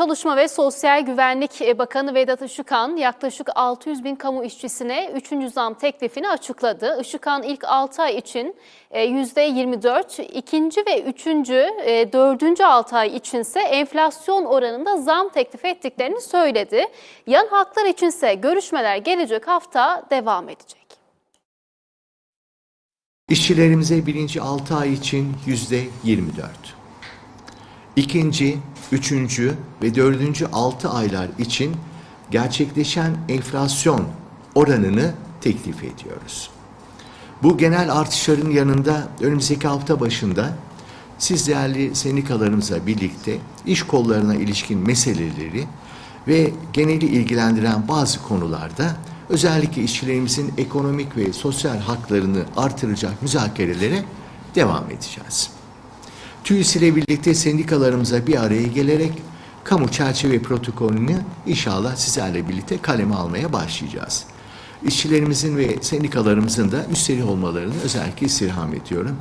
Çalışma ve Sosyal Güvenlik e, Bakanı Vedat Işıkhan yaklaşık 600 bin kamu işçisine 3. zam teklifini açıkladı. Işıkhan ilk 6 ay için e, %24, ikinci ve üçüncü, e, dördüncü 6 ay içinse enflasyon oranında zam teklif ettiklerini söyledi. Yan haklar içinse görüşmeler gelecek hafta devam edecek. İşçilerimize birinci 6 ay için yüzde 24. İkinci, üçüncü ve dördüncü 6 aylar için gerçekleşen enflasyon oranını teklif ediyoruz. Bu genel artışların yanında önümüzdeki hafta başında siz değerli sendikalarımızla birlikte iş kollarına ilişkin meseleleri ve geneli ilgilendiren bazı konularda özellikle işçilerimizin ekonomik ve sosyal haklarını artıracak müzakerelere devam edeceğiz. TÜİS ile birlikte sendikalarımıza bir araya gelerek kamu çerçeve protokolünü inşallah sizlerle birlikte kaleme almaya başlayacağız. İşçilerimizin ve sendikalarımızın da üstleri olmalarını özellikle istirham ediyorum.